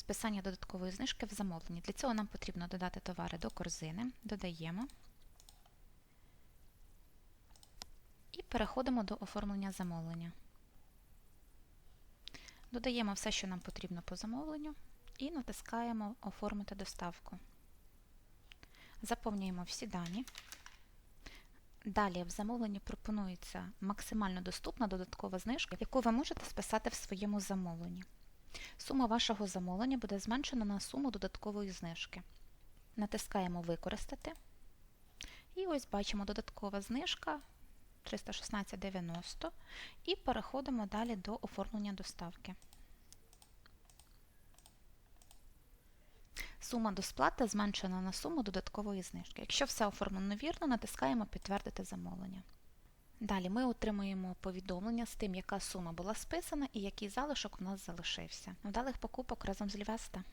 Списання додаткової знижки в замовленні. Для цього нам потрібно додати товари до корзини. Додаємо. І переходимо до оформлення замовлення. Додаємо все, що нам потрібно по замовленню, і натискаємо Оформити доставку. Заповнюємо всі дані. Далі в замовленні пропонується максимально доступна додаткова знижка, яку ви можете списати в своєму замовленні. Сума вашого замовлення буде зменшена на суму додаткової знижки. Натискаємо Використати. І ось бачимо додаткова знижка 316,90 і переходимо далі до оформлення доставки. Сума до сплати зменшена на суму додаткової знижки. Якщо все оформлено вірно, натискаємо Підтвердити замовлення. Далі ми отримуємо повідомлення з тим, яка сума була списана і який залишок у нас залишився. Вдалих покупок разом з Лівеста.